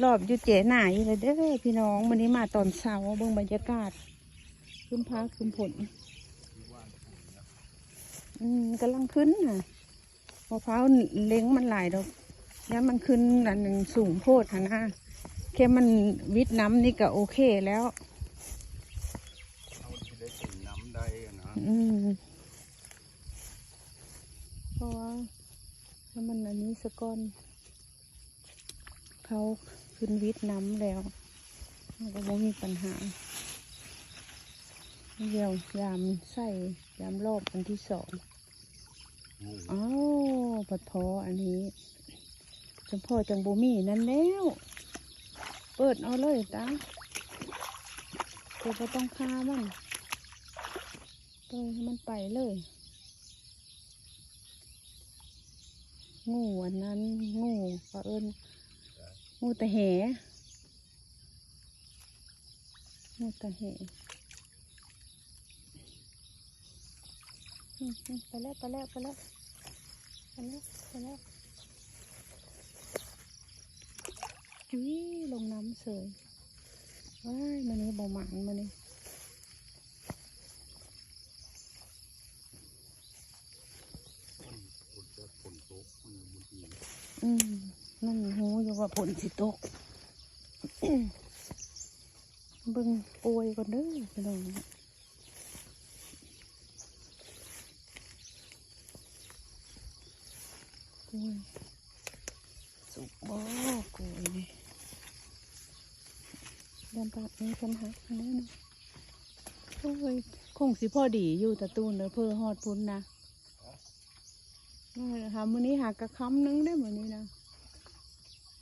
รอบอยู่เจ๋หน่ายเลยเด้อพี่น้องวันนี้มาตอนเช้าเบิ่งบรรยากาศขึ้นพักขึ้นผลอืมกำลังขึ้นน่ะมะพร้าวเล้งมันหลายดอกแล้วมันขึ้นอันหนึ่งสูงโพดหนนะแค่มันวิดน้ำนี่ก็โอเคแล้วเอาที่ได้ถึงน้ำได้อะนะอืมเพราะว่าถ้ามันอันนี้สะก้อนเขา ขึ้นวิทย์น้ำแล้วมันก็ไม่มีปัญหาเดี๋ยวยามใส่ยามรอบอันที่สองงูอ้าวปัดพออันนี้จังพ่อจังบูมี่นั่นแล้ว เปิดเอาเลยตาเดี๋ยวก็ต้องฆ่ามันปล่อยให้มันไปเลย งูอันนั้นงูก็เอิญ งูตะแหงูตะแหอืมอืมไปแล้วไปแล้วไปแล้วไปแล้วไปแล้วจุ้ยลงน้ำเสยว้ายมันนี้บ่หมันมันนี้ฝนจะฝนตกมันบางทีอืม นั่นหูอยู่ว่าผลสิตกเบิ่งโปรยก่อนเด้อพี่น้องโอ้ยสุกบ่โกยนี่ดินปากนี้กันหักอันนี้นะโอ้ยคงสิพ่อดีอยู่ตะตูนเด้อเพื่อฮอดพุ่นนะเออหามื้อนี้หากกระคำนึงได้อมื้อนี้นะ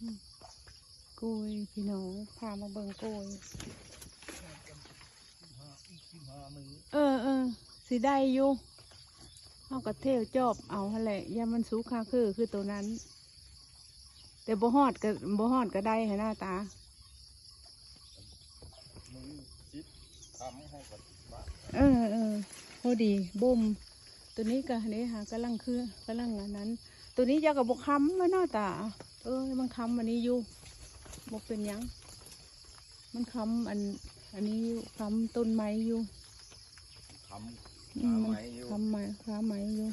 อืมโกยพี่น้องพามาเบิ่งโกยเออเออสิได้อยู่เอากระเทวจอบเอาหั่นแหละยามันสูค่าคือคือตัวนั้น แต่บ่ฮอดก็บ่ฮอดก็ได้ให้หน้าตาเออเออพอดีบ่มตัวนี้ก็นี่หากำลังคือกำลังอันนั้น ตัวนี้จะกับบกค้ำไว้หน้าตาเออมันค้ำอันนี้อยู่บกเป็นหยังมันค้ำอัน อันนี้อยู่ค้ำต้นไม้อยู่ทำอืหามไม้อยู่ค้ำไม้ค้ำไม้อยู่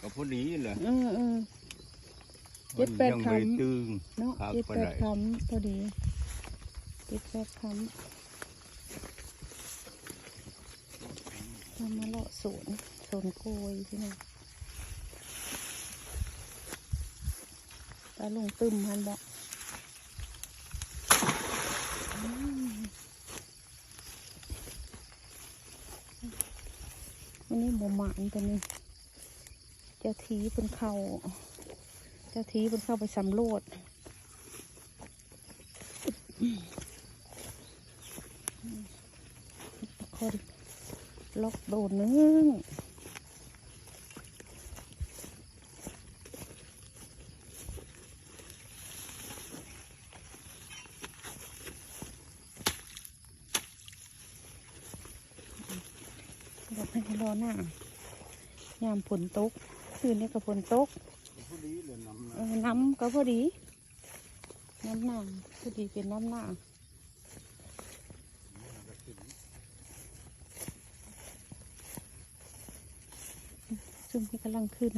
ก็พอดีแหละเออเออเจ็ดแปดมันยังคำไม่ตึงเนาะครับเจ็ดก็แปได้ดคำพอดีเจ็ดแปดคำทำมาเลาะสวนสวนโกยที่นี่ ตาลงตึมหันบอกอืมวันนี้บ่หมานตัวนี้เจ้าทีเป็นเขาเจ้าทีเป็นเข้าไปสำรวจคนล็อกโดนนึง บอกให้รอหน้ายามฝนตกคืนนี้ก็ฝนตกน้ำก็พอดี น้ำหนาพอดีเป็นน้ำหนาซึ่งที่กำลังขึ้น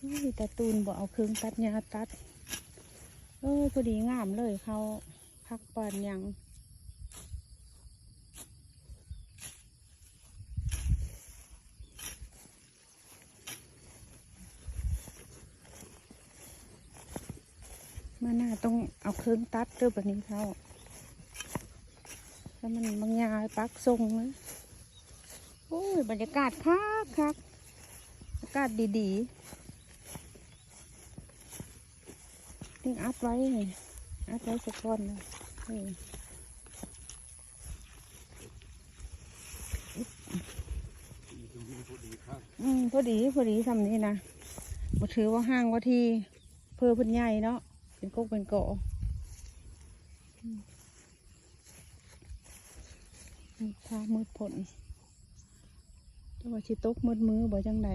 อุ้ยแต่ตูนบอกเอาเครื่องตัดหญ้าตัด เออพอดีงามเลยเขาพักปานหยัง มาหน้าต้องเอาเครื่องตัดด้วยแบบนี้เขาแล้วมันบางยาปักทรงนะโอ้ยบรรยากาศคักคักอากาศดีๆนี่อัดไว้นี่อัดไว้สักก้อนเลยอืมพอดีพอดีทำนี้นะบ่ถือว่าห้างว่าที่เพื่อพิ่นใหญ่เนาะ เป็นกกเป็นเกาะอืมอืมฟ้ามืดผลแต่ว่าชิตกมืดมือบ่จังไหน